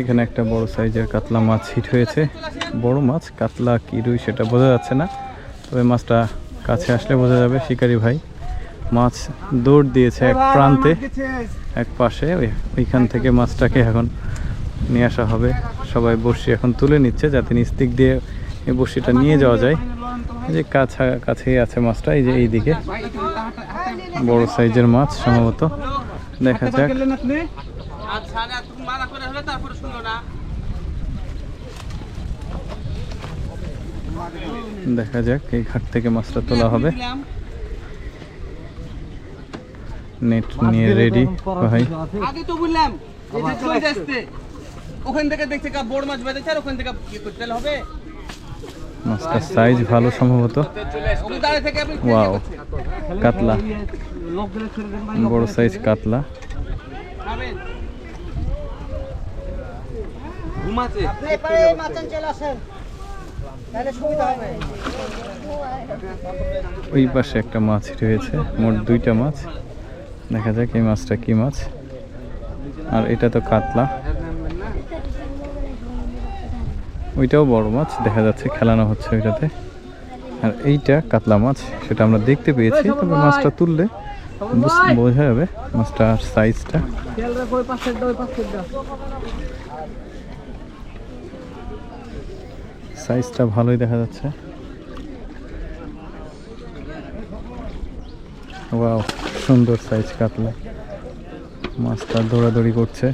এখানে একটা বড় সাইজের কাতলা মাছ হিট হয়েছে। বড় মাছ কাতলা কি রুই সেটা বোঝা যাচ্ছে না। তবে মাছটা কাছে আসলে বোঝা যাবে শিকারি ভাই। মাছ দৌড় দিয়েছে এক প্রান্তে। এক পাশে ওইখান থেকে মাছটাকে এখন নিয়ে আসা হবে। সবাই বড়শি এখন তুলে নিচ্ছে যাতে নিচ দিক দিয়ে এই বড়শিটা নিয়ে যাওয়া যায়। এই যে কাছা কাছেই আছে মাছটা এই যে এই দিকে বড় সাইজের মাছ সম্ভবত। দেখা যাক। মানা করে হলে তারপরে শুনো না। দেখা যাক এই ঘাট থেকে মাছটা তোলা হবে। নেট নিয়ে রেডি ভাই। আগে তো বললাম এই যে চলে আসতে ওখান থেকে দেখছে কা বড় মাছ বেঁধেছে আর ওখান থেকে কি করতে হবে। মাছটার সাইজ ভালো সম্ভবত। ওয়াও কাতলা। বড় সাইজ কাতলা। ঘুমাচ্ছে আপনি এপারে মাচান চলে আসেন। তাহলে সুবিধা হবে। ওই পাশে একটা মাছ রয়েছে মোট দুইটা মাছ। দেখা যাক এই মাছটা কি মাছ। আর এটা তো কাতলা। ওইটাও বড় মাছ দেখা যাচ্ছে খেলানো হচ্ছে ওইটাতে। আর এইটা কাতলা মাছ সেটা আমরা দেখতে পেয়েছি। তবে মাছটা তুললে বুঝ- বোঝা যাবে মাছটার সাইজটা সাইজটা ভালোই দেখা যাচ্ছে। ওয়াও সুন্দর সাইজ কাতলা। মাছটা দৌড়াদৌড়ি করছে।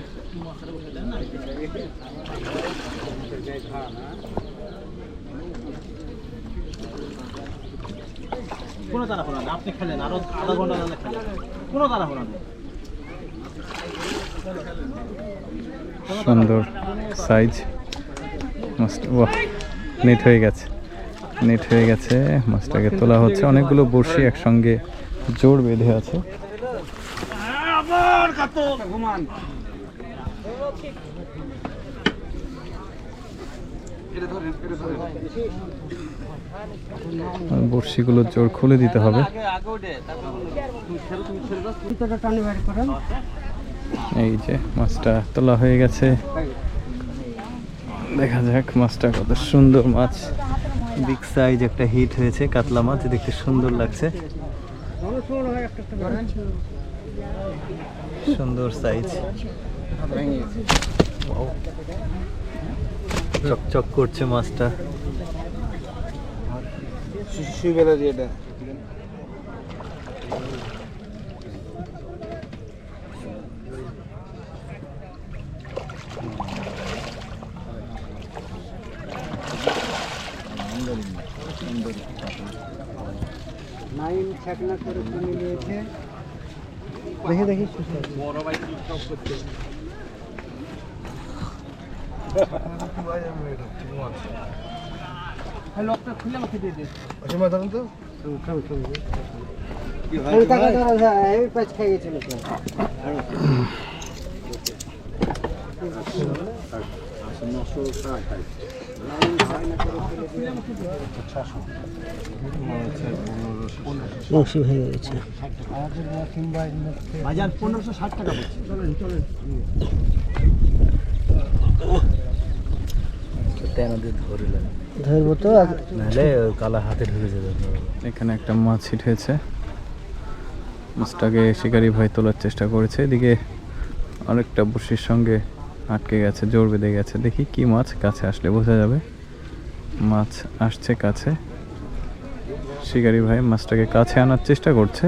কোনো তাড়াহুড়া না আপনি খেলেন আরও আধা ঘণ্টা না খেলেন। কোনো তাড়াহুড়া নেই। সুন্দর সাইজ। মাছটা বাহ নেট হয়ে গেছে। নেট হয়ে গেছে, মাছটাকে তোলা হচ্ছে। অনেকগুলো বড়শি একসঙ্গে জোর বেঁধে আছে। বড়শিগুলো জোর খুলে দিতে হবে। এই যে মাছটা তোলা হয়ে গেছে। দেখা যাক, মাছটা কত সুন্দর মাছ। বিগ সাইজ একটা হিট হয়েছে, কাতলা মাছ, দেখতে সুন্দর লাগছে। সুন্দর সাইজ চকচক করছে মাছটা। দিয়ে এটা নাইন ছাকনা করে কিনে নিয়েছে দেখে দেখি সুস্থ আছে। বড় ভাই কি সব করছে হ্যাঁ লকটা খুলে আমাকে দিয়ে দে ওই টাকা ধরা যায় এই পাঁচ খেয়ে গেছিল তো বংশী হয়ে গেছে বাজার পনেরোশো ষাট টাকা পড়ছে চলেন চলেন। ধরবো তো এখানে একটা মাছ হিট হয়েছে মাছটাকে শিকারি ভাই তোলার চেষ্টা করেছে। এদিকে অনেকটা বসির সঙ্গে আটকে গেছে, জোর বেঁধে গেছে। দেখি কি মাছ কাছে আসলে, বোঝা যাবে? মাছ আসছে কাছে। শিকারি ভাই মাছটাকে কাছে আনার চেষ্টা করছে।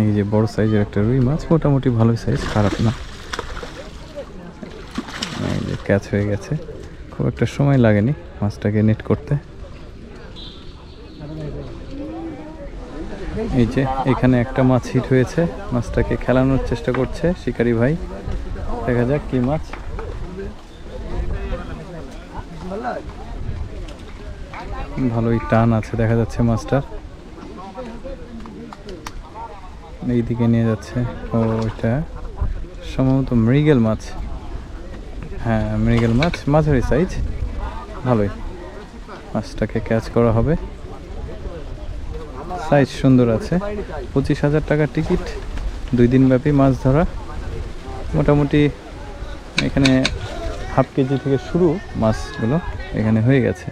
এই যে বড় সাইজের একটা রুই মাছ, মোটামুটি ভালো সাইজ, খারাপ না। এই যে ক্যাচ হয়ে গেছে। খুব একটা সময় লাগেনি মাছটাকে নেট করতে। এই যে এখানে একটা মাছ হিট হয়েছে, মাছটাকে খেলানোর চেষ্টা করছে শিকারি ভাই। দেখা যাক কি মাছ। ভালোই টান আছে, দেখা যাচ্ছে মাছটার। এইদিকে নিয়ে যাচ্ছে। ও সম্ভবত মৃগেল মাছ। হ্যাঁ মৃগেল মাছ, মাঝারি সাইজ ভালোই। মাছটাকে ক্যাচ করা হবে। সাইজ সুন্দর আছে। পঁচিশ হাজার টাকার টিকিট দুই দিন ব্যাপী মাছ ধরা। মোটামুটি এখানে হাফ কেজি থেকে শুরু মাছগুলো এখানে হয়ে গেছে।